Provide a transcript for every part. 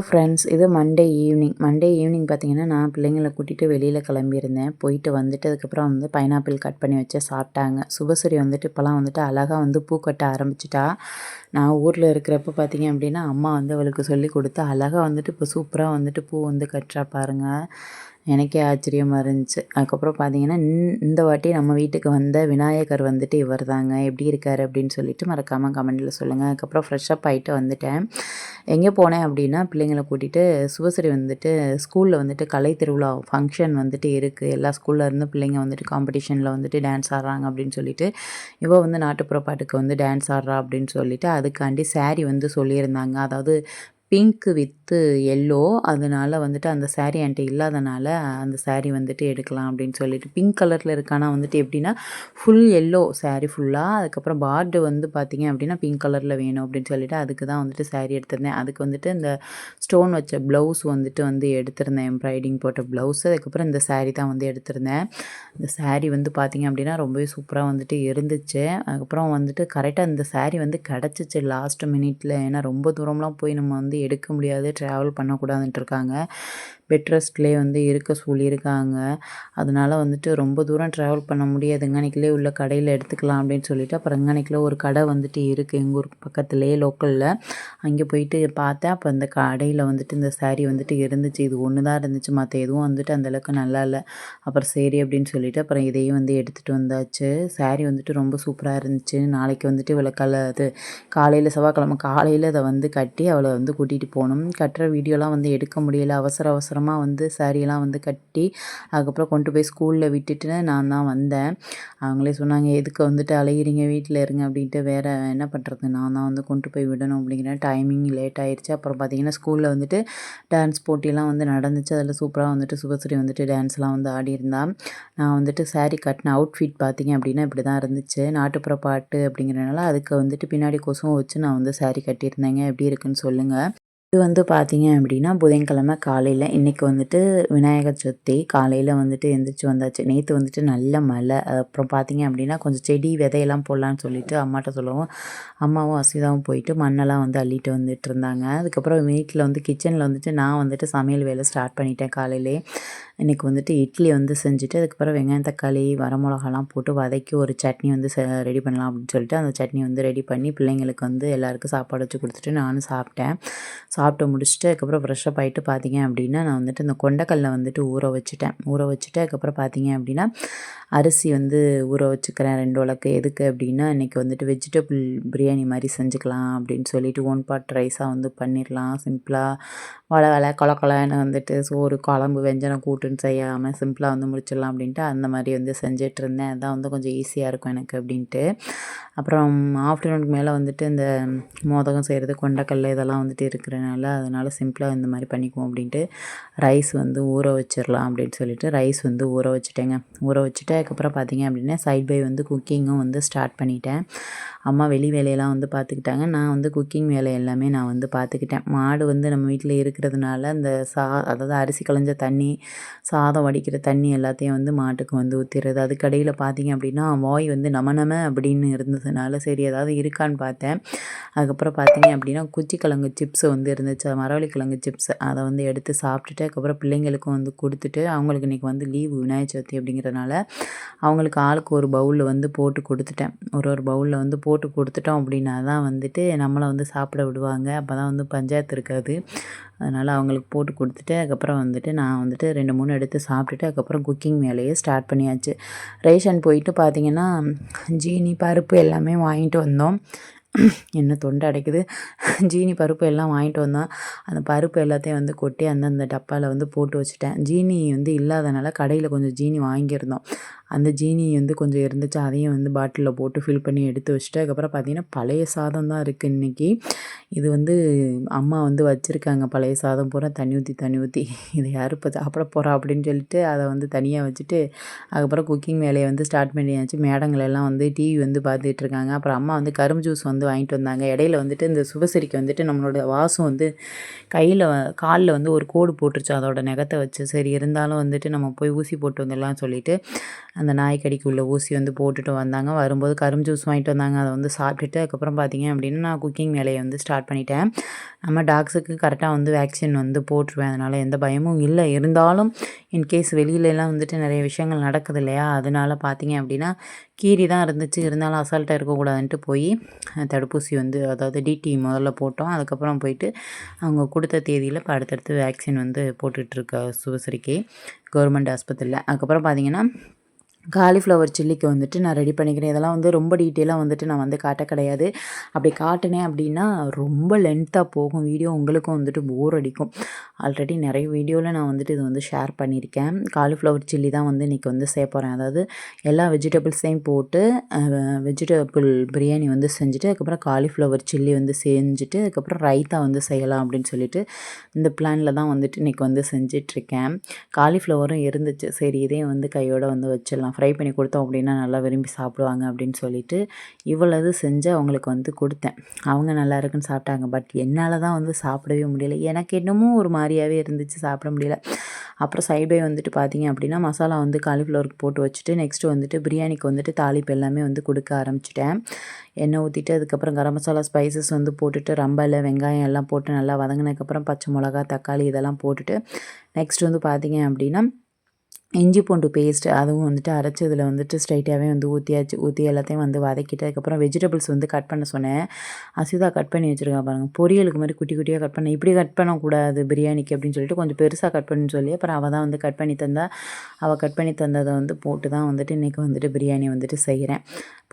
Hello friends இது Monday evening Monday evening பார்த்தீங்கன்னா நான் பிள்ளைங்களை கூட்டிகிட்டு வெளியில் கிளம்பியிருந்தேன். போயிட்டு வந்துட்டு அதுக்கப்புறம் வந்து பைனாப்பிள் கட் பண்ணி வச்சு சாப்பிட்டாங்க. சுபஸ்ரீ வந்துட்டு இப்போலாம் வந்துட்டு அழகாக வந்து பூ கட்ட ஆரம்பிச்சிட்டா. நான் ஊரில் இருக்கிறப்ப பார்த்தீங்க அப்படின்னா அம்மா வந்து அவளுக்கு சொல்லி கொடுத்து அழகாக வந்துட்டு இப்போ சூப்பராக வந்துட்டு பூ வந்து கட்டுறா பாருங்கள் எனக்கே ஆச்சரியமாக இருந்துச்சு. அதுக்கப்புறம் பார்த்தீங்கன்னா இந்த வாட்டி நம்ம வீட்டுக்கு வந்த விநாயகர் வந்துட்டு இவர் தாங்க. எப்படி இருக்கார்? அப்படின்னு சொல்லிட்டு மறக்காமல் கமெண்டில் சொல்லுங்கள் அதுக்கப்புறம் ஃப்ரெஷ்ஷப் ஆகிட்டு வந்துட்டேன். எங்கே போனேன் அப்படின்னா பிள்ளைங்களை கூட்டிகிட்டு சுபஸ்ரீ வந்துட்டு ஸ்கூலில் வந்துட்டு கலை திருவிழா ஃபங்க்ஷன் வந்துட்டு இருக்குது எல்லா ஸ்கூலில் இருந்து பிள்ளைங்க வந்துட்டு காம்படிஷனில் வந்துட்டு டான்ஸ் ஆடுறாங்க அப்படின்னு சொல்லிட்டு இவள் வந்து நாட்டுப்புற பாட்டுக்கு வந்து டான்ஸ் ஆடுறா அப்படின்னு சொல்லிட்டு அதுக்காண்டி சாரீ வந்து சொல்லியிருந்தாங்க. அதாவது பிங்க் வித்து எல்லோ அதனால் வந்துட்டு அந்த சேரீ என்கிட்ட இல்லாதனால அந்த சேரீ வந்துட்டு எடுக்கலாம் அப்படின்னு சொல்லிட்டு பிங்க் கலரில் இருக்கானா வந்துட்டு எப்படின்னா ஃபுல் எல்லோ சேரீ ஃபுல்லாக அதுக்கப்புறம் பார்டு வந்து பார்த்திங்க அப்படின்னா பிங்க் கலரில் வேணும் அப்படின்னு சொல்லிட்டு அதுக்கு தான் வந்துட்டு சாரீ எடுத்திருந்தேன். அதுக்கு வந்துட்டு இந்த ஸ்டோன் வச்ச ப்ளவுஸ் வந்துட்டு வந்து எடுத்திருந்தேன் எம்ப்ராய்டிங் போட்ட ப்ளவுஸ் அதுக்கப்புறம் இந்த சேரீ தான் வந்து எடுத்திருந்தேன். இந்த சேரீ வந்து பார்த்திங்க அப்படின்னா ரொம்பவே சூப்பராக வந்துட்டு இருந்துச்சு. அதுக்கப்புறம் வந்துட்டு கரெக்டாக இந்த சேரீ வந்து கிடச்சிச்சு லாஸ்ட் மினிட்ல ஏன்னா ரொம்ப தூரம்லாம் போய் நம்ம வந்து எடுக்க முடியாது ட்ராவல் பண்ணக்கூடாதுன்ட்டு இருக்காங்க. பெட் ரெஸ்ட்லேயே வந்து இருக்க சொல்லியிருக்காங்க. அதனால் வந்துட்டு ரொம்ப தூரம் ட்ராவல் பண்ண முடியாது. இங்கனைக்கிலே உள்ள கடையில் எடுத்துக்கலாம் அப்படின்னு சொல்லிட்டு அப்புறம் இங்கனைக்கில் ஒரு கடை வந்துட்டு இருக்குது எங்கள் ஊர் பக்கத்துலேயே லோக்கலில். அங்கே போயிட்டு பார்த்தேன். அப்போ அந்த கடையில் வந்துட்டு இந்த சாரீ வந்துட்டு இருந்துச்சு. இது ஒன்று தான் இருந்துச்சு. மற்ற எதுவும் வந்துட்டு அந்தளவுக்கு நல்லா இல்லை. அப்புறம் சரி அப்படின்னு சொல்லிட்டு அப்புறம் இதையும் வந்து எடுத்துகிட்டு வந்தாச்சு. சாரீ வந்துட்டு ரொம்ப சூப்பராக இருந்துச்சு. நாளைக்கு வந்துட்டு விளக்கால அது காலையில் செவ்வாய்க்கிழமை காலையில் அதை வந்து கட்டி அவளை வந்து கூட்டிகிட்டு போகணும். கட்டுற வீடியோலாம் வந்து எடுக்க முடியல. அவசர அவசரம் அப்புறமா வந்து சாரியெல்லாம் வந்து கட்டி அதுக்கப்புறம் கொண்டு போய் ஸ்கூலில் விட்டுட்டு நான் தான் வந்தேன். அவங்களே சொன்னாங்க எதுக்கு வந்துட்டு அழகிறீங்க வீட்டில் இருங்க அப்படின்ட்டு வேறு என்ன பண்ணுறது நான் தான் வந்து கொண்டு போய் விடணும் அப்படிங்கிற டைமிங் லேட் ஆயிடுச்சு அப்புறம் பார்த்தீங்கன்னா ஸ்கூலில் வந்துட்டு டான்ஸ் போட்டிலாம் வந்து நடந்துச்சு. அதில் சூப்பராக வந்துட்டு சுபஸ்ரீ வந்துட்டு டான்ஸ்லாம் வந்து ஆடியிருந்தா. நான் வந்துட்டு சாரீ கட்டின அவுட்ஃபிட் பார்த்தீங்க அப்படின்னா இப்படி தான் இருந்துச்சு. நாட்டுப்புற பாட்டு அப்படிங்கிறனால அதுக்கு வந்துட்டு பின்னாடி கொசும் வச்சு நான் வந்து சாரீ கட்டியிருந்தேங்க. எப்படி இருக்குன்னு சொல்லுங்கள் இது வந்து பார்த்தீங்க அப்படின்னா புதன்கிழமை காலையில் இன்றைக்கி வந்துட்டு விநாயகர் சதுர்த்தி காலையில் வந்துட்டு எந்திரிச்சு வந்தாச்சு. நேற்று வந்துட்டு நல்ல மழை. அப்புறம் பார்த்தீங்க அப்படின்னா கொஞ்சம் செடி விதையெல்லாம் போடலான்னு சொல்லிட்டு அம்மாட்ட சொல்லவும். அம்மாவும் அசிதாவும் போயிட்டு மண்ணெல்லாம் வந்து அள்ளிட்டு வந்துட்டு இருந்தாங்க. அதுக்கப்புறம் வீட்டில் வந்து கிச்சனில் வந்துட்டு நான் வந்துட்டு சமையல் வேலை ஸ்டார்ட் பண்ணிட்டேன் காலையிலே. இன்றைக்கி வந்துட்டு இட்லி வந்து செஞ்சுட்டு அதுக்கப்புறம் வெங்காயம் தக்காளி வரமிளகாலாம் போட்டு வதக்கி ஒரு சட்னி வந்து ரெடி பண்ணலாம் அப்படின்னு சொல்லிட்டு அந்த சட்னி வந்து ரெடி பண்ணி பிள்ளைங்களுக்கு வந்து எல்லாருக்கும் சாப்பாடு வச்சு கொடுத்துட்டு நானும் சாப்பிட்டேன். சாப்பிட்டு முடிச்சுட்டு அதுக்கப்புறம் ஃப்ரெஷ்ஷப் ஆகிட்டு பார்த்தீங்க அப்படின்னா நான் வந்துட்டு இந்த கொண்டக்கல்லை வந்துட்டு ஊற வச்சுட்டேன். ஊற வச்சுட்டு அதுக்கப்புறம் பார்த்தீங்க அப்படின்னா அரிசி வந்து ஊற வச்சுக்கிறேன். ரெண்டு உலக்கு எதுக்கு அப்படின்னா இன்றைக்கி வந்துட்டு வெஜிடபிள் பிரியாணி மாதிரி செஞ்சுக்கலாம் அப்படின்னு சொல்லிட்டு ஒன் பாட் ரைஸாக வந்து பண்ணிடலாம் சிம்பிளாக வள வள கொல கொலன்னு வந்துட்டு சோறு குழம்பு வெஞ்சனம் கூட்டு கூட்டுன்னு செய்யாமல் சிம்பிளாக வந்து முடிச்சிடலாம் அப்படின்ட்டு அந்த மாதிரி வந்து செஞ்சிட்டு இருந்தேன் அதான் வந்து கொஞ்சம் ஈஸியாக இருக்கும் எனக்கு அப்படின்ட்டு. அப்புறம் ஆஃப்டர்நூனுக்கு மேலே வந்துட்டு இந்த மோதகம் செய்கிறது கொண்டக்கல் இதெல்லாம் வந்துட்டு இருக்கிறனால அதனால் சிம்பிளாக இந்த மாதிரி பண்ணிக்குவோம் அப்படின்ட்டு ரைஸ் வந்து ஊற வச்சிடலாம் அப்படின்னு சொல்லிட்டு ரைஸ் வந்து ஊற வச்சுட்டேங்க. ஊற வச்சுட்டு அதுக்கப்புறம் பார்த்தீங்க அப்படின்னா சைட் பை வந்து குக்கிங்கும் வந்து ஸ்டார்ட் பண்ணிட்டேன். அம்மா வெளி வேலையெல்லாம் வந்து பார்த்துக்கிட்டாங்க. நான் வந்து குக்கிங் வேலை எல்லாமே நான் வந்து பார்த்துக்கிட்டேன். மாடு வந்து நம்ம வீட்டில் இருக்கிறதுனால அந்த சா அதாவது அரிசி களைஞ்ச தண்ணி சாதம் வடிக்கிற தண்ணி எல்லாத்தையும் வந்து மாட்டுக்கு வந்து ஊற்றிடுறது அதுக்கடையில் பார்த்தீங்க அப்படின்னா வாய் வந்து நம நம அப்படின்னு இருந்ததுனால சரி ஏதாவது இருக்கான்னு பார்த்தேன் அதுக்கப்புறம் பார்த்தீங்க அப்படின்னா குச்சிக்கிழங்கு சிப்ஸ் வந்து இருந்துச்சு. மரவள்ளி கிழங்கு சிப்ஸ் அதை வந்து எடுத்து சாப்பிட்டுட்டு அதுக்கப்புறம் பிள்ளைங்களுக்கும் வந்து கொடுத்துட்டு அவங்களுக்கு இன்றைக்கி வந்து லீவு விநாயகர் சதுர்த்தி அப்படிங்கிறதுனால அவங்களுக்கு ஆளுக்கு ஒரு பவுலில் வந்து போட்டு கொடுத்துட்டேன். ஒரு ஒரு பவுலில் வந்து போட்டு கொடுத்துட்டோம் அப்படின்னா தான் வந்துட்டு நம்மளை வந்து சாப்பிட விடுவாங்க. அப்போ தான் வந்து பஞ்சாயத்து இருக்காது. அதனால் அவங்களுக்கு போட்டு கொடுத்துட்டு அதுக்கப்புறம் வந்துட்டு நான் வந்துட்டு ரெண்டு மூணு எடுத்து சாப்பிட்டுட்டு அதுக்கப்புறம் குக்கிங் வேலையை ஸ்டார்ட் பண்ணியாச்சு. ரேஷன் போயிட்டு பார்த்திங்கன்னா ஜீனி பருப்பு எல்லாமே வாங்கிட்டு வந்தோம். என்ன தொண்டை அடைக்குது. ஜீனி பருப்பு எல்லாம் வாங்கிட்டு வந்தோம். அந்த பருப்பு எல்லாத்தையும் வந்து கொட்டி அந்தந்த டப்பாவில் வந்து போட்டு வச்சுட்டேன். ஜீனி வந்து இல்லாதனால கடையில் கொஞ்சம் ஜீனி வாங்கியிருந்தோம். அந்த ஜீனி வந்து கொஞ்சம் இருந்துச்சு அதையும் வந்து பாட்டிலில் போட்டு ஃபில் பண்ணி எடுத்து வச்சுட்டு அதுக்கப்புறம் பார்த்திங்கன்னா பழைய சாதம் தான் இருக்குது இன்றைக்கி இது வந்து அம்மா வந்து வச்சுருக்காங்க பழைய சாதம் பூரா தண்ணி ஊற்றி தண்ணி ஊற்றி இதை யார் இப்போ சாப்பிட போகிறா அப்படின்னு சொல்லிட்டு அதை வந்து தனியாக வச்சுட்டு அதுக்கப்புறம் குக்கிங் வேலையை வந்து ஸ்டார்ட் பண்ணியாச்சு. மேடங்கள் எல்லாம் வந்து டிவி வந்து பார்த்துட்டு இருக்காங்க. அப்புறம் அம்மா வந்து கரும்பு ஜூஸ் வந்து வாங்கிட்டு வந்தாங்க. இடையில வந்துட்டு இந்த சுபசரிக்கு வந்துட்டு நம்மளோட வாசம் வந்து கையில் காலில் வந்து ஒரு கோடு போட்டுருச்சு. அதோட நெகத்தை வச்சு. சரி இருந்தாலும் வந்துட்டு நம்ம போய் ஊசி போட்டு வந்துடலாம் சொல்லிட்டு அந்த நாய்க்கடிக்கு உள்ள ஊசி வந்து போட்டுட்டு வந்தாங்க. வரும்போது கரும்பு ஜூஸ் வாங்கிட்டு வந்தாங்க. அதை வந்து சாப்பிட்டுட்டு அதுக்கப்புறம் பார்த்தீங்க அப்படின்னா நான் குக்கிங் வேலையை வந்து ஸ்டார்ட் பண்ணிட்டேன். நம்ம டாக்ஸுக்கு கரெக்டாக வந்து வேக்சின் வந்து போட்டுருவேன். அதனால் எந்த பயமும் இல்லை. இருந்தாலும் இன்கேஸ் வெளியிலலாம் வந்துட்டு நிறைய விஷயங்கள் நடக்குது இல்லையா? அதனால பார்த்தீங்க அப்படின்னா கீரி தான் இருந்துச்சு. இருந்தாலும் அசால்ட்டாக இருக்கக்கூடாதுன்ட்டு போய் தடுப்பூசி வந்து அதாவது டிடி முதல்ல போட்டோம். அதுக்கப்புறம் போயிட்டு அவங்க கொடுத்த தேதியில் இப்போ அடுத்தடுத்து வேக்சின் வந்து போட்டுட்ருக்க சுவசரிக்கை கவர்மெண்ட் ஆஸ்பத்திரியில். அதுக்கப்புறம் பார்த்தீங்கன்னா காலிஃப்ளவர் சில்லிக்கு வந்துட்டு நான் ரெடி பண்ணிக்கிறேன். இதெல்லாம் வந்து ரொம்ப டீட்டெயிலாக வந்துட்டு நான் வந்து காட்ட கிடையாது. அப்படி காட்டினேன் அப்படின்னா ரொம்ப லென்த்தாக போகும். வீடியோ உங்களுக்கும் வந்துட்டு போர் அடிக்கும். ஆல்ரெடி நிறைய வீடியோவில் நான் வந்துட்டு இது வந்து ஷேர் பண்ணியிருக்கேன். காலிஃப்ளவர் சில்லி தான் வந்து இன்றைக்கி வந்து சேர்ப்போகிறேன் அதாவது எல்லா வெஜிடபிள்ஸையும் போட்டு வெஜிடபிள் பிரியாணி வந்து செஞ்சுட்டு அதுக்கப்புறம் காலிஃப்ளவர் சில்லி வந்து செஞ்சுட்டு அதுக்கப்புறம் ரைத்தா வந்து செய்யலாம் அப்படின்னு சொல்லிட்டு இந்த பிளானில் தான் வந்துட்டு இன்றைக்கி வந்து செஞ்சிட்ருக்கேன் காலிஃப்ளவரும் இருந்துச்சு. சரி இதையும் வந்து கையோடு வந்து வச்சிடலாம். ஃப்ரை பண்ணி கொடுத்தோம் அப்படின்னா நல்லா விரும்பி சாப்பிடுவாங்க அப்படின்னு சொல்லிட்டு இவ்வளவு செஞ்சு அவங்களுக்கு வந்து கொடுத்தேன். அவங்க நல்லா இருக்குன்னு சாப்பிட்டாங்க. பட் என்னால் தான் வந்து சாப்பிடவே முடியல. எனக்கு என்னமோ ஒரு மாதிரியாகவே இருந்துச்சு சாப்பிட முடியல. அப்புறம் சைட் பை வந்துட்டு பார்த்தீங்க அப்படின்னா மசாலா வந்து காலிஃப்ளவருக்கு போட்டு வச்சுட்டு நெக்ஸ்ட்டு வந்துட்டு பிரியாணிக்கு வந்துட்டு தாளிப்பு எல்லாமே வந்து கொடுக்க ஆரம்பிச்சிட்டேன். எண்ணெய் ஊற்றிட்டு அதுக்கப்புறம் கரம் மசாலா ஸ்பைசஸ் வந்து போட்டுட்டு ரம்பல் வெங்காயம் எல்லாம் போட்டு நல்லா வதங்கினதுக்கப்புறம் பச்சை மிளகா தக்காளி இதெல்லாம் போட்டுட்டு நெக்ஸ்ட் வந்து பார்த்தீங்க அப்படின்னா இஞ்சி பூண்டு பேஸ்ட்டு அதுவும் வந்துட்டு அரைச்சி இதில் வந்துட்டு ஸ்ட்ரைட்டாகவே வந்து ஊற்றியாச்சு ஊற்றி எல்லாத்தையும் வந்து வதக்கிட்டு அதுக்கப்புறம் வெஜிடபிள்ஸ் வந்து கட் பண்ண சொன்னேன். அசிதா கட் பண்ணி வச்சுருக்கா பாருங்கள் பொரியலுக்கு மாதிரி குட்டி குட்டியாக கட் பண்ண இப்படி கட் பண்ணக்கூடாது பிரியாணிக்கு அப்படின்னு சொல்லிட்டு கொஞ்சம் பெருசாக கட் பண்ணி சொல்லி அப்புறம் அவள் தான் வந்து கட் பண்ணி தந்தா. அவள் கட் பண்ணி தந்ததை வந்து போட்டு தான் வந்துட்டு இன்றைக்கி வந்துட்டு பிரியாணி வந்துட்டு செய்கிறேன்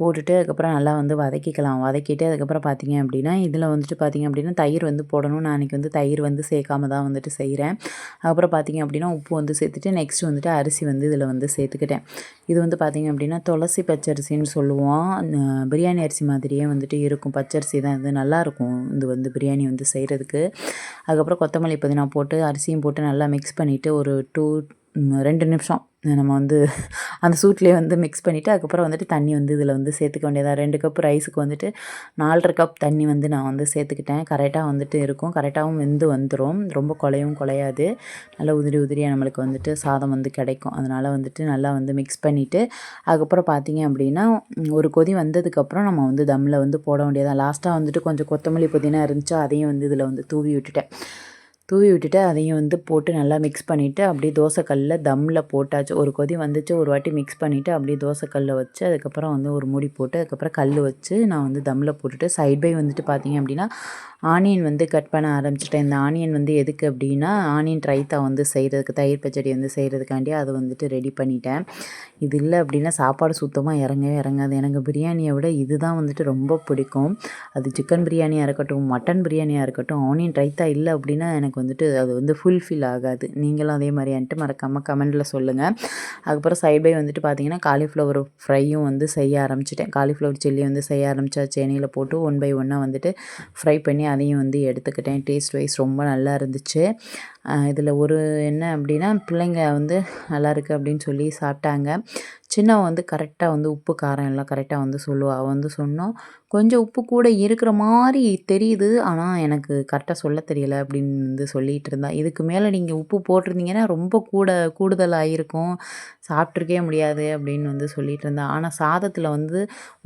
போட்டுட்டு அதுக்கப்புறம் நல்லா வந்து வதக்கிக்கலாம். வதக்கிட்டு அதுக்கப்புறம் பார்த்திங்க அப்படின்னா இதில் வந்துட்டு பார்த்திங்க அப்படின்னா தயிர் வந்து போடணும். நான் அன்றைக்கி வந்து தயிர் வந்து சேர்க்காம தான் வந்துட்டு செய்கிறேன் அதுக்கப்புறம் பார்த்திங்க அப்படின்னா உப்பு வந்து சேர்த்துட்டு நெக்ஸ்ட் வந்துட்டு அரிசி வந்து இதில் வந்து சேர்த்துக்கிட்டேன். இது வந்து பார்த்திங்க அப்படின்னா துளசி பச்சரிசின்னு சொல்லுவோம். பிரியாணி அரிசி மாதிரியே வந்துட்டு இருக்கும். பச்சரிசி தான் இது நல்லாயிருக்கும் இது வந்து பிரியாணி வந்து செய்கிறதுக்கு அதுக்கப்புறம் கொத்தமல்லி புதினா போட்டு அரிசியும் போட்டு நல்லா மிக்ஸ் பண்ணிவிட்டு ஒரு டூ ரெண்டு நிமிஷம். நம்ம வந்து அந்த சூட்லேயே வந்து மிக்ஸ் பண்ணிவிட்டு அதுக்கப்புறம் வந்துட்டு தண்ணி வந்து இதில் வந்து சேர்த்துக்க வேண்டியதாக ரெண்டு கப் ரைஸுக்கு வந்துட்டு நாலரை கப் தண்ணி வந்து நான் வந்து சேர்த்துக்கிட்டேன். கரெக்டாக வந்துட்டு இருக்கும். கரெக்டாகவும் வெந்து வந்துடும் ரொம்ப குலையும் குலையாது நல்லா உதிரி உதிரியாக நம்மளுக்கு வந்துட்டு சாதம் வந்து கிடைக்கும். அதனால் வந்துட்டு நல்லா வந்து மிக்ஸ் பண்ணிவிட்டு அதுக்கப்புறம் பார்த்தீங்க அப்படின்னா ஒரு கொதி வந்ததுக்கப்புறம் நம்ம வந்து தம்மில் வந்து போட வேண்டியதான் லாஸ்ட்டாக வந்துட்டு கொஞ்சம் கொத்தமல்லி புதினா இருந்துச்சோ அதையும் வந்து இதில் வந்து தூவி விட்டுட்டேன். தூவி விட்டுட்டு அதையும் வந்து போட்டு நல்லா மிக்ஸ் பண்ணிவிட்டு அப்படியே தோசைக்கல்லில் தம்மில் போட்டாச்சு. ஒரு கொதி வந்துச்சு ஒரு வாட்டி மிக்ஸ் பண்ணிவிட்டு அப்படியே தோசைக்கல்லில் வச்சு அதுக்கப்புறம் வந்து ஒரு மூடி போட்டு அதுக்கப்புறம் கல் வச்சு நான் வந்து தம்மில் போட்டுட்டு சைட் பை வந்துட்டு பார்த்தீங்க அப்படின்னா ஆனியன் வந்து கட் பண்ண ஆரம்பிச்சிட்டேன். இந்த ஆனியன் வந்து எதுக்கு அப்படின்னா ஆனியன் ரைத்தா வந்து செய்கிறதுக்கு தயிர் பச்சடி வந்து செய்கிறதுக்காண்டி அதை வந்துட்டு ரெடி பண்ணிட்டேன். இது இல்லை அப்படின்னா சாப்பாடு சுத்தமாக இறங்கவே இறங்காது. எனக்கு பிரியாணியை விட இது தான் வந்துட்டு ரொம்ப பிடிக்கும். அது சிக்கன் பிரியாணியாக இருக்கட்டும் மட்டன் பிரியாணியாக இருக்கட்டும் ஆனியன் ரைத்தா இல்லை அப்படின்னா எனக்கு வந்துட்டு அது வந்து ஃபுல்ஃபில் ஆகாது. நீங்களும் அதே மாதிரியான்ட்டு மறக்காமல் கமெண்டில் சொல்லுங்கள் அதுக்கப்புறம் சைட் பை வந்துட்டு பார்த்தீங்கன்னா காலிஃப்ளவர் ஃப்ரையும் வந்து செய்ய ஆரம்பிச்சிட்டேன். காலிஃப்ளவர் சில்லி வந்து செய்ய ஆரம்பித்தா சேனையில் போட்டு ஒன் பை ஒன்னாக வந்துட்டு ஃப்ரை பண்ணி அதையும் வந்து எடுத்துக்கிட்டேன். டேஸ்ட் வைஸ் ரொம்ப நல்லா இருந்துச்சு. இதில் ஒரு என்ன அப்படின்னா பிள்ளைங்க வந்து நல்லா இருக்குது அப்படின்னு சொல்லி சாப்பிட்டாங்க. சின்னவன் வந்து கரெக்டாக வந்து உப்பு காரம் எல்லாம் கரெக்டாக வந்து சொல்லுவாள் அவள் வந்து சொன்னோம் கொஞ்சம் உப்பு கூட இருக்கிற மாதிரி தெரியுது. ஆனால் எனக்கு கரெக்டாக சொல்ல தெரியலை அப்படின்னு வந்து சொல்லிகிட்டு இருந்தா. இதுக்கு மேலே நீங்கள் உப்பு போட்டிருந்தீங்கன்னா ரொம்ப கூட கூடுதலாக இருக்கும் சாப்பிட்ருக்கே முடியாது அப்படின்னு வந்து சொல்லிகிட்டு இருந்தான் ஆனால் சாதத்தில் வந்து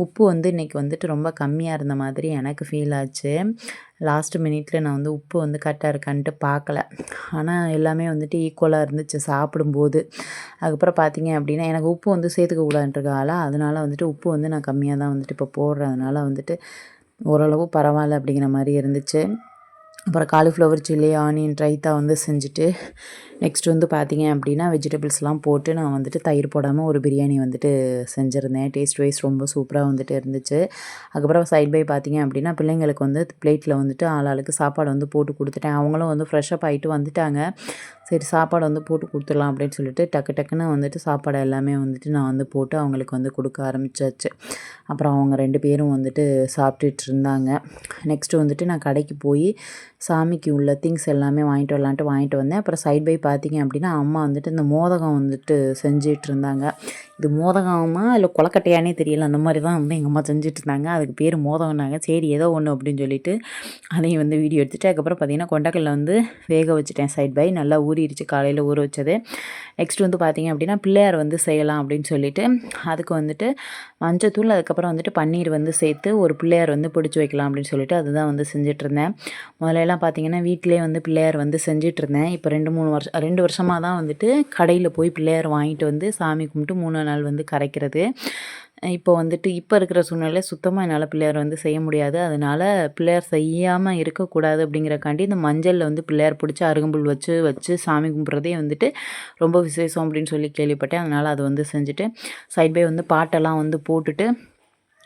உப்பு வந்து இன்றைக்கி வந்துட்டு ரொம்ப கம்மியாக இருந்த மாதிரி எனக்கு ஃபீல் ஆச்சு. லாஸ்ட் மினிட்ல நான் வந்து உப்பு வந்து கரெக்டாக இருக்கான்ட்டு பார்க்கல ஆனால் எல்லாமே வந்துட்டு ஈக்குவலாக இருந்துச்சு சாப்பிடும்போது. அதுக்கப்புறம் பார்த்தீங்க அப்படின்னா எனக்கு உப்பு வந்து சேர்த்துக்க கூடாதுன்றக்கால அதனால் வந்துட்டு உப்பு வந்து நான் கம்மியாக தான் வந்துட்டு இப்போ போடுறேன் அதனால் வந்துட்டு ஓரளவு பரவாயில்ல அப்படிங்கிற மாதிரி இருந்துச்சு. அப்புறம் காலிஃப்ளவர் சில்லி ஆனியன் ரைத்தா வந்து செஞ்சுட்டு நெக்ஸ்ட் வந்து பார்த்தீங்க அப்படின்னா வெஜிடபிள்ஸ்லாம் போட்டு நான் வந்துட்டு தயிர் போடாமல் ஒரு பிரியாணி வந்துட்டு செஞ்சுருந்தேன். டேஸ்ட் வைஸ் ரொம்ப சூப்பராக வந்துட்டு இருந்துச்சு. அதுக்கப்புறம் சைட் பை பார்த்தீங்க அப்படின்னா பிள்ளைங்களுக்கு வந்து பிளேட்டில் வந்துட்டு ஆளாளுக்கு சாப்பாடு வந்து போட்டு கொடுத்துட்டேன். அவங்களும் வந்து ஃப்ரெஷ்ஷப் ஆகிட்டு வந்துட்டாங்க. சரி சாப்பாடு வந்து போட்டு கொடுத்துடலாம் அப்படின்னு சொல்லிட்டு டக்கு டக்குன்னு வந்துட்டு சாப்பாடு எல்லாமே வந்துட்டு நான் வந்து போட்டு அவங்களுக்கு வந்து கொடுக்க ஆரம்பிச்சாச்சு. அப்புறம் அவங்க ரெண்டு பேரும் வந்துட்டு சாப்பிட்டுட்டு இருந்தாங்க. நெக்ஸ்ட்டு வந்துட்டு நான் கடைக்கு போய் சாமிக்கு உள்ள திங்ஸ் எல்லாமே வாங்கிட்டு வரலான்ட்டு வாங்கிட்டு வந்தேன். அப்புறம் சைட் பை பார்த்தீங்க அப்படின்னா அம்மா வந்துட்டு இந்த மோதகம் வந்துட்டு செஞ்சிட்டு இருந்தாங்க. இது மோதகமா இல்லை கொலக்கட்டையானே தெரியல. அந்த மாதிரி தான் வந்து எங்கள் அம்மா செஞ்சுட்டு இருந்தாங்க. அதுக்கு பேர் மோதகம்னாங்க. சரி ஏதோ ஒன்று அப்படின்னு சொல்லிட்டு அதையும் வந்து வீடியோ எடுத்துகிட்டு அதுக்கப்புறம் பார்த்தீங்கன்னா கொண்டக்கல்ல வந்து வேக வச்சுட்டேன் சைட் பை நல்லா ஊறிடுச்சு காலையில் ஊற வச்சது. நெக்ஸ்ட் வந்து பார்த்திங்க அப்படின்னா பிள்ளையார் வந்து செய்யலாம் அப்படின்னு சொல்லிட்டு அதுக்கு வந்துட்டு மஞ்சத்தூள் அதுக்கப்புறம் வந்துட்டு பன்னீர் வந்து சேர்த்து ஒரு பிள்ளையார் வந்து பிடிச்சி வைக்கலாம் அப்படின்னு சொல்லிட்டு அதுதான் வந்து செஞ்சிட்ருந்தேன் முதலெல்லாம் பார்த்திங்கன்னா வீட்டிலே வந்து பிள்ளையார் வந்து செஞ்சிட்ருந்தேன் இப்போ ரெண்டு மூணு வருஷம் ரெண்டு வருஷமாக தான் வந்துட்டு கடையில் போய் பிள்ளையார் வாங்கிட்டு வந்து சாமி கும்பிட்டு மூணு நாள் வந்து கரைக்கிறது. இப்போ வந்துட்டு இப்போ இருக்கிற சூழ்நிலை சுத்தமாக என்னால் பிள்ளையார் வந்து செய்ய முடியாது. அதனால் பிள்ளையார் செய்யாமல் இருக்கக்கூடாது அப்படிங்கிறக்காண்டி இந்த மஞ்சளில் வந்து பிள்ளையார் பிடிச்சி அருகம்புல் வச்சு வச்சு சாமி கும்பிட்றதே வந்துட்டு ரொம்ப விசேஷம் அப்படின்னு சொல்லி கேள்விப்பட்டேன். அதனால் அது வந்து செஞ்சுட்டு சைட் பை வந்து பாட்டெல்லாம் வந்து போட்டுட்டு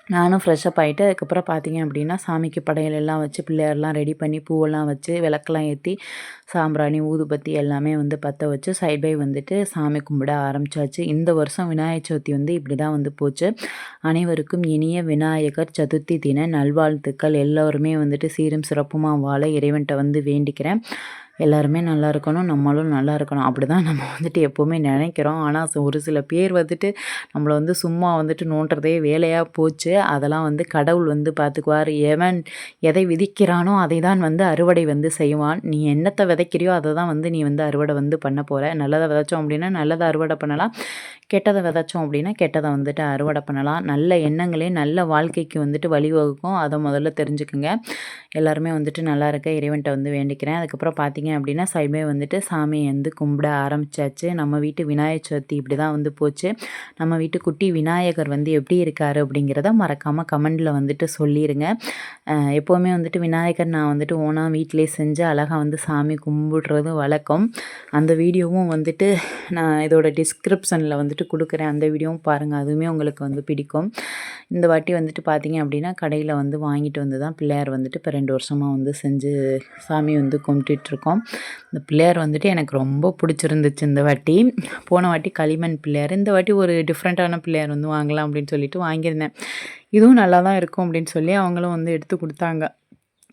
நானும் ஃப்ரெஷ்ஷப் ஆகிட்டு அதுக்கப்புறம் பார்த்தீங்க அப்படின்னா சாமிக்கு படையல் எல்லாம் வச்சு பிள்ளையார்லாம் ரெடி பண்ணி பூவெல்லாம் வச்சு விளக்கெல்லாம் ஏற்றி சாம்பிராணி ஊதுபத்தி எல்லாமே வந்து பற்ற வச்சு சைட் பை வந்துட்டு சாமி கும்பிட ஆரம்பித்தாச்சு இந்த வருஷம் விநாயகர் சதுர்த்தி வந்து இப்படி தான் வந்து போச்சு. அனைவருக்கும் இனிய விநாயகர் சதுர்த்தி தின நல்வாழ்த்துக்கள். எல்லோருமே வந்துட்டு சீரும் சிறப்புமாக வாழ இறைவன்கிட்ட வந்து வேண்டிக்கிறேன். எல்லாருமே நல்லா இருக்கணும் நம்மளும் நல்லா இருக்கணும். அப்படி தான் நம்ம வந்துட்டு எப்போவுமே நினைக்கிறோம். ஆனால் ஒரு சில பேர் வந்துட்டு நம்மளை வந்து சும்மா வந்துட்டு நோண்டுறதே வேலையாக போச்சு. அதெல்லாம் வந்து கடவுள் வந்து பார்த்துக்குவார் எவன் எதை விதிக்கிறானோ அதை தான் வந்து அறுவடை வந்து செய்வான். நீ என்னத்தை விதைக்கிறியோ அதை தான் வந்து நீ வந்து அறுவடை வந்து பண்ண போகிற நல்லதை விதைச்சோம் அப்படின்னா நல்லதை அறுவடை பண்ணலாம். கெட்டதை விதைச்சோம் அப்படின்னா கெட்டதை வந்துட்டு அறுவடை பண்ணலாம். நல்ல எண்ணங்களே நல்ல வாழ்க்கைக்கு வந்துட்டு வழிவகுக்கும். அதை முதல்ல தெரிஞ்சுக்குங்க. எல்லாருமே வந்துட்டு நல்லா இருக்க இறைவன்கிட்ட வந்து வேண்டிக்கிறேன். அதுக்கப்புறம் பார்த்தீங்க அப்படின்னா சைமே வந்துட்டு சாமியை வந்து கும்பிட ஆரம்பித்தாச்சு நம்ம வீட்டு விநாயகர் சதுர்த்தி இப்படி தான் வந்து போச்சு. நம்ம வீட்டு குட்டி விநாயகர் வந்து எப்படி இருக்கார் அப்படிங்கிறத மறக்காமல் கமெண்டில் வந்துட்டு சொல்லிடுங்க எப்போவுமே வந்துட்டு விநாயகர் நான் வந்துட்டு ஓனாக வீட்டிலே செஞ்சு அழகாக வந்து சாமி கும்பிடுறது வழக்கம். அந்த வீடியோவும் வந்துட்டு நான் இதோட டிஸ்கிரிப்ஷனில் வந்துட்டு கொடுக்குறேன் அந்த வீடியோவும் பாருங்கள் அதுவுமே உங்களுக்கு வந்து பிடிக்கும். இந்த வாட்டி வந்துட்டு பார்த்தீங்க அப்படின்னா கடையில் வந்து வாங்கிட்டு வந்து தான் பிள்ளையார் வந்துட்டு இப்போ ரெண்டு வருஷமாக வந்து செஞ்சு சாமி வந்து கும்பிட்டுட்ருக்கோம் இந்த பிள்ளையார் வந்துட்டு எனக்கு ரொம்ப பிடிச்சிருந்துச்சு இந்த வாட்டி. போன வாட்டி களிமண் பிள்ளையார் இந்த வாட்டி ஒரு டிஃப்ரெண்ட்டான பிள்ளையார் வந்து வாங்கலாம் அப்படின்னு சொல்லிட்டு வாங்கியிருந்தேன். இதுவும் நல்லா தான் இருக்கும் அப்படின்னு சொல்லி அவங்களும் வந்து எடுத்து கொடுத்தாங்க.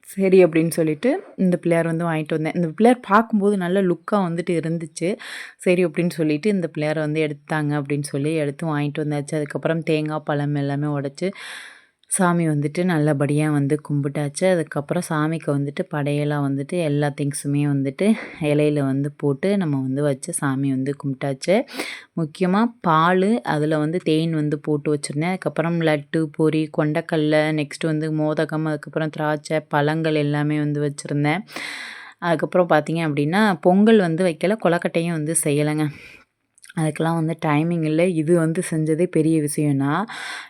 சரி அப்படின்னு சொல்லிட்டு இந்த பிள்ளையார் வந்து வாங்கிட்டு வந்தேன். இந்த பிள்ளையார் பார்க்கும்போது நல்ல லுக்காக வந்துட்டு இருந்துச்சு. சரி அப்படின்னு சொல்லிட்டு இந்த பிள்ளையாரை வந்து எடுத்தாங்க அப்படின்னு சொல்லி எடுத்து வாங்கிட்டு வந்தாச்சு. அதுக்கப்புறம் தேங்காய் பழம் எல்லாமே உடச்சி சாமி வந்துட்டு நல்லபடியாக வந்து கும்பிட்டாச்சு. அதுக்கப்புறம் சாமிக்கு வந்துட்டு படையெல்லாம் வந்துட்டு எல்லா திங்ஸுமே வந்துட்டு இலையில் வந்து போட்டு நம்ம வந்து வச்சு சாமி வந்து கும்பிட்டாச்சு. முக்கியமாக பால் அதில் வந்து தேன் வந்து போட்டு வச்சுருந்தேன். அதுக்கப்புறம் லட்டு பொரி கொண்டக்கல்ல நெக்ஸ்ட் வந்து மோதகம் அதுக்கப்புறம் திராட்சை பழங்கள் எல்லாமே வந்து வச்சுருந்தேன். அதுக்கப்புறம் பார்த்தீங்க அப்படின்னா பொங்கல் வந்து வைக்கல கொலக்கட்டையும் வந்து செய்யலைங்க. அதுக்கெலாம் வந்து டைமிங் இல்லை. இது வந்து செஞ்சதே பெரிய விஷயம்னா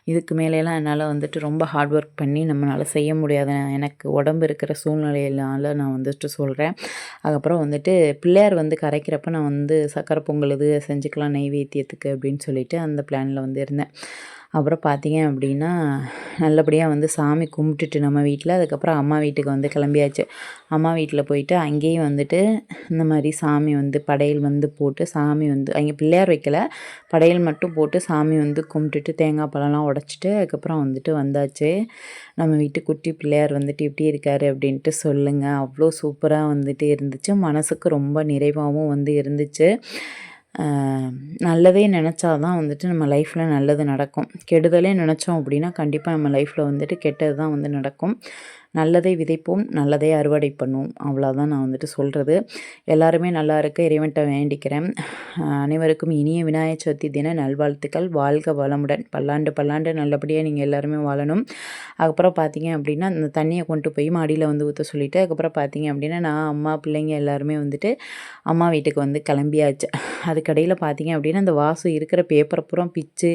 இதுக்கு மேலேலாம் என்னால் வந்துட்டு ரொம்ப ஹார்ட் ஒர்க் பண்ணி நம்மளால் செய்ய முடியாது எனக்கு உடம்பு இருக்கிற சூழ்நிலையினால நான் வந்துட்டு சொல்கிறேன் அதுக்கப்புறம் வந்துட்டு பிள்ளையார் வந்து கரைக்கிறப்ப நான் வந்து சக்கரை பொங்கல் இது செஞ்சுக்கலாம் நெய்வேத்தியத்துக்கு அப்படின்னு சொல்லிட்டு அந்த பிளானில் வந்து இருந்தேன். அப்புறம் பார்த்தீங்க அப்படின்னா நல்லபடியாக வந்து சாமி கும்பிட்டுட்டு நம்ம வீட்டில் அதுக்கப்புறம் அம்மா வீட்டுக்கு வந்து கிளம்பியாச்சு. அம்மா வீட்டில் போயிட்டு அங்கேயும் வந்துட்டு இந்த மாதிரி சாமி வந்து படையல் வந்து போட்டு சாமி வந்து அங்கே பிள்ளையார் வைக்கல. படையல் மட்டும் போட்டு சாமி வந்து கும்பிட்டுட்டு தேங்காய் பழம்லாம் உடச்சிட்டு அதுக்கப்புறம் வந்துட்டு வந்தாச்சு. நம்ம வீட்டு குட்டி பிள்ளையார் வந்துட்டு எப்படி இருக்கார் அப்படின்ட்டு சொல்லுங்கள் அவ்வளோ சூப்பராக வந்துட்டு இருந்துச்சு. மனசுக்கு ரொம்ப நிறைவாகவும் வந்து இருந்துச்சு. நல்லதே நினச்சா தான் வந்துட்டு நம்ம லைஃப்பில் நல்லது நடக்கும். கெடுதலே நினச்சோம் அப்படின்னா கண்டிப்பாக நம்ம லைஃப்பில் வந்துட்டு கெட்டது தான் வந்து நடக்கும். நல்லதை விதைப்போம் நல்லதை அறுவடை பண்ணுவோம். அவ்வளோதான் நான் வந்துட்டு சொல்கிறது எல்லாருமே நல்லா இருக்க இறைவன்கிட்ட வேண்டிக்கிறேன். அனைவருக்கும் இனிய விநாயகர் சதுர்த்தி தின நல்வாழ்த்துக்கள். வாழ்க வளமுடன். பல்லாண்டு பல்லாண்டு நல்லபடியாக நீங்கள் எல்லாருமே வாழணும். அதுக்கப்புறம் பார்த்தீங்க அப்படின்னா அந்த தண்ணியை கொண்டு போய் மாடியில் வந்து ஊற்ற சொல்லிவிட்டு அதுக்கப்புறம் பார்த்தீங்க அப்படின்னா நான் அம்மா பிள்ளைங்க எல்லாருமே வந்துட்டு அம்மா வீட்டுக்கு வந்து கிளம்பியாச்சு. அதுக்கடையில் பார்த்தீங்க அப்படின்னா அந்த வாசு இருக்கிற பேப்பரை புறம் பிச்சு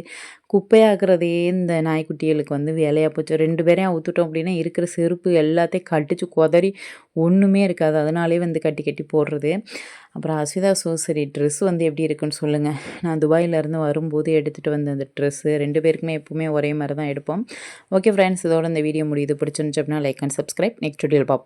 குப்பையாக்குறதே இந்த நாய்க்குட்டிகளுக்கு வந்து வேலையாக போச்சு. ரெண்டு பேரையும் ஊற்றுட்டோம் அப்படின்னா இருக்கிற செருப்பு எல்லாத்தையும் கட்டிச்சு குதறி ஒன்றுமே இருக்காது. அதனாலே வந்து கட்டி கட்டி போடுறது. அப்புறம் அஸ்விதா சோசரி ட்ரெஸ் வந்து எப்படி இருக்குன்னு சொல்லுங்கள் நான் துபாயிலேருந்து வரும்போது எடுத்துகிட்டு வந்த அந்த ட்ரெஸ்ஸு ரெண்டு பேருக்குமே எப்போவுமே ஒரே மாதிரி தான் எடுப்போம். ஓகே ஃப்ரெண்ட்ஸ் இதோட இந்த வீடியோ முடியுது. பிடிச்சிருந்துச்சு அப்படின்னா லைக் அண்ட் சப்ஸ்கிரைப் நெக்ஸ்ட் வீடியோவில் பார்ப்போம்